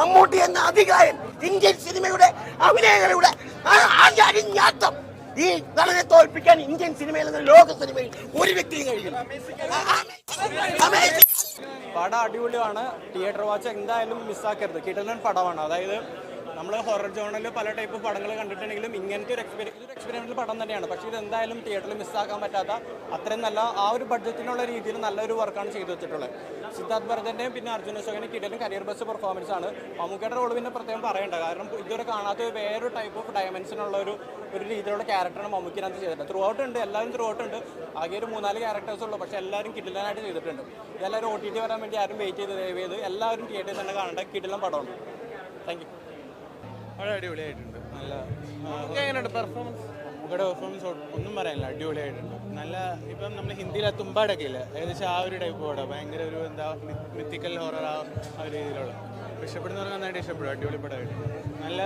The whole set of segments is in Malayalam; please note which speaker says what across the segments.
Speaker 1: മമ്മൂട്ടി എന്ന അധികാരൻ ഇന്ത്യൻ സിനിമയുടെ അഭിനയങ്ങളുടെ അഴിഞ്ഞാട്ടം ഈ നടനെ തോൽപ്പിക്കാൻ ഇന്ത്യൻ സിനിമയിൽ നിന്ന് ലോക സിനിമയിൽ ഒരു വ്യക്തിയും കഴിയില്ല.
Speaker 2: പടം അടിപൊളിയാണ്. തിയേറ്റർ വാച്ച് എന്തായാലും മിസ്സാക്കരുത് കിടലൻ പടമാണ്. അതായത് നമ്മൾ ഹൊറർ ജോണിൽ പല ടൈപ്പ് പടങ്ങൾ കണ്ടിട്ടുണ്ടെങ്കിലും ഇങ്ങനത്തെ ഒരു എക്സ്പീരിയൻ ഇതൊരു എക്സ്പീരിയൻഷ്യൽ പടം തന്നെയാണ്. പക്ഷേ ഇത് എന്തായാലും തിയേറ്ററിൽ മിസ്സാക്കാൻ പറ്റാത്ത അത്രയും നല്ല ആ ഒരു ബഡ്ജറ്റിനുള്ള രീതിയിൽ നല്ലൊരു വർക്കാണ് ചെയ്തു വെച്ചിട്ടുള്ളത്. സിദ്ധാർത്ഥ് ഭരതന്റെയും പിന്നെ അർജുന അശോകനെ കിടലും കരിയർ ബസ് പെർഫോമൻസ് ആണ്. മമ്മൂക്കയുടെ റോൾ പിന്നെ പ്രത്യേകം പറയേണ്ട. കാരണം ഇതുവരെ കാണാത്ത വേറൊരു ടൈപ്പ് ഓഫ് ഡയമെൻഷനുള്ള ഒരു ഒരു രീതിയിലുള്ള ക്യാരക്ടറാണ് മമ്മൂക്കിനകത്ത് ചെയ്തിട്ടുണ്ട് ത്രൂ ഔട്ട് ഉണ്ട് എല്ലാവരും ത്രൂ ഔട്ട് ഉണ്ട്. ആകെ ഒരു മൂന്നാൽ ക്യാരക്ടേഴ്സ് ഉള്ളൂ. പക്ഷേ എല്ലാവരും കിടിലനായിട്ട് ചെയ്തിട്ടുണ്ട്. ഇതെല്ലാവരും ഒ ടി ടി വരാൻ വേണ്ടി ആരും വെയിറ്റ് ചെയ്ത് ദയവ് ചെയ്ത് എല്ലാവരും തിയേറ്ററിൽ തന്നെ കാണേണ്ട കിടിലം പടമാണ്. താങ്ക് യു
Speaker 3: വളരെ അടിപൊളിയായിട്ടുണ്ട്. നല്ല എങ്ങനെയുണ്ട് പെർഫോമൻസ് മമ്മൂക്കയുടെ പെർഫോമൻസ് ഒന്നും പറയാനില്ല അടിപൊളിയായിട്ടുണ്ട്. നല്ല ഇപ്പം നമ്മൾ ഹിന്ദിയിലെ തുമ്പാടൊക്കെ ഇല്ല ഏകദേശം ആ ഒരു ടൈപ്പ് പടം ഭയങ്കര ഒരു എന്താ മിത്തിക്കൽ ഹൊറർ ആ ഒരു രീതിയിലുള്ള. ഇഷ്ടപ്പെടുന്നവർക്ക് നന്നായിട്ട് ഇഷ്ടപ്പെടും അടിപൊളി പടമായിട്ട്. നല്ല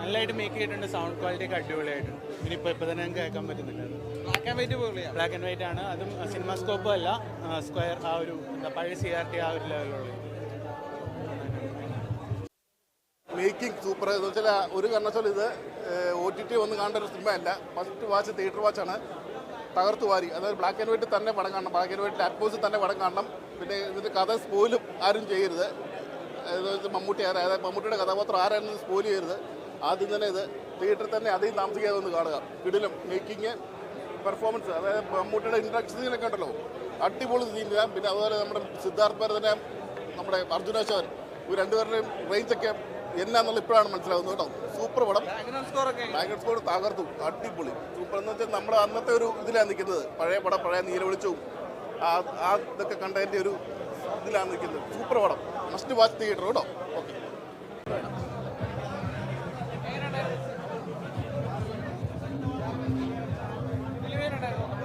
Speaker 3: നല്ലതായിട്ട് മേക്ക് ചെയ്തിട്ടുണ്ട് സൗണ്ട് ക്വാളിറ്റി ഒക്കെ അടിപൊളിയായിട്ടുണ്ട് ഇനി ഇപ്പോൾ ഇപ്പോൾ തന്നെ ഞങ്ങൾക്ക് കേൾക്കാൻ പറ്റുന്നില്ല. ബ്ലാക്ക് ആൻഡ് വൈറ്റ് പോലെയാണ് ബ്ലാക്ക് ആൻഡ് വൈറ്റ് ആണ്. അതും സിനിമ സ്കോപ്പും അല്ല സ്ക്വയർ ആ ഒരു എന്താ പഴയ സി ആർ ടി ആ ഒരു ലെവലുള്ള
Speaker 4: മേക്കിംഗ് സൂപ്പർ. എന്ന് വെച്ചാൽ ഒരു കാരണവശാലും ഇത് ഒ ടി ടി ഒന്ന് കാണേണ്ട ഒരു സിനിമയല്ല ഫസ്റ്റ് വാച്ച് തിയേറ്റർ വാച്ചാണ് തകർത്തു വാരി. അതായത് ബ്ലാക്ക് ആൻഡ് വൈറ്റ് തന്നെ പടം കാണണം. ബ്ലാക്ക് ആൻഡ് വൈറ്റ് അറ്റ്മോസ് തന്നെ പടം കാണണം. പിന്നെ ഇതിന്റെ കഥ സ്പോയിലും ആരും ചെയ്യരുത്. മമ്മൂട്ടി ആരാ? അതായത് മമ്മൂട്ടിയുടെ കഥാപാത്രം ആരായിരുന്നു സ്പോയിൽ ചെയ്യരുത്. ആദ്യം തന്നെ ഇത് തിയേറ്ററിൽ തന്നെ അധികം താമസിക്കാതെ ഒന്ന് കാണുക. കിടിലും മേക്കിങ് പെർഫോമൻസ് അതായത് മമ്മൂട്ടിയുടെ ഇൻട്രാക്ഷൻ സീനൊക്കെ ഉണ്ടല്ലോ. അടിപൊളി സീനില്ല പിന്നെ അതുപോലെ നമ്മുടെ സിദ്ധാർത്ഥ് ഭരതനെ നമ്മുടെ അർജുനാശോൻ ഇവർ രണ്ടുപേരുടെയും റേഞ്ചൊക്കെ എന്നാന്നുള്ള ഇപ്പോഴാണ് മനസ്സിലാവുന്നത് കേട്ടോ. സൂപ്പർ പടം. ബാങ്കർ സ്കോർ തകർത്തു. അടിപൊളി. സൂപ്പർ എന്ന് വെച്ചാൽ നമ്മുടെ അന്നത്തെ ഒരു ഇതിലാണ് നിൽക്കുന്നത്. പഴയ പടം പഴയ നീലവിളിച്ചവും. ആ ആ ഇതൊക്കെ കണ്ടതിന്റെ ഒരു ഇതിലാണ് നിൽക്കുന്നത്. സൂപ്പർ പടം. മസ്റ്റ് വാച്ച് തിയേറ്റർ കേട്ടോ. ഓക്കെ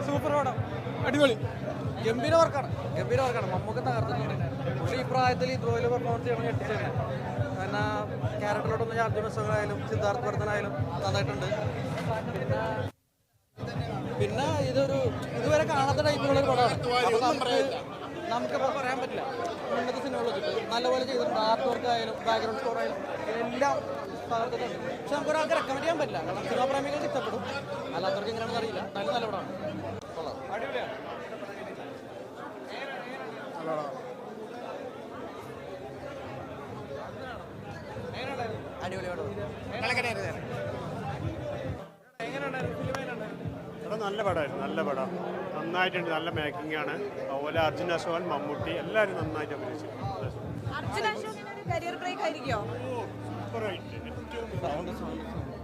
Speaker 5: സൂപ്പർ പടം. അടിപൊളി. ഗംഭീര വർക്കാണ് ഗംഭീര വർക്കാണ് മമ്മൂക്ക തകർത്തിട്ടുണ്ട്. പക്ഷേ ഈ പ്രായത്തിൽ ഇതുപോലെ പെർഫോമൻസ് ചെയ്യണം ഞെട്ടിച്ചേനെ കാരണം ക്യാരക്ടറിലോട്ടൊന്നും അർജുന സുഖനായാലും സിദ്ധാർത്ഥ് വർദ്ധനായാലും നന്നായിട്ടുണ്ട്. പിന്നെ പിന്നെ ഇതൊരു ഇതുവരെ കാണാത്ത ടൈപ്പിലുള്ള ഒരു പടമാണ്. അപ്പൊ നമുക്ക് നമുക്കിപ്പോൾ പറയാൻ പറ്റില്ല. ഇന്നത്തെ സിനിമകൾ നല്ലപോലെ ചെയ്തിട്ടുണ്ട്. ആർട്ട് വർക്ക് ആയാലും ബാക്ക്ഗ്രൗണ്ട് സ്കോർ ആയാലും എല്ലാം തകർത്തിട്ടുണ്ട് പക്ഷെ നമുക്ക് ഒരാൾക്ക് റെക്കമെൻഡ് ചെയ്യാൻ പറ്റില്ല. കാരണം സിനിമാ പ്രേമികൾ ഇഷ്ടപ്പെടും. അല്ലാത്തവർക്ക് എങ്ങനെയാണെന്ന് അറിയില്ല. നല്ല നല്ല പടമാണ് കൊള്ളാം അടിപൊളി
Speaker 6: പടം നല്ല പടമായിരുന്നു നല്ല പടം. നന്നായിട്ടുണ്ട് നല്ല മേക്കിംഗ് ആണ്. അതുപോലെ അർജുൻ അശോകൻ മമ്മൂട്ടി എല്ലാവരും നന്നായിട്ട് അഭിനയിച്ചു സൂപ്പറായിട്ട് ഏറ്റവും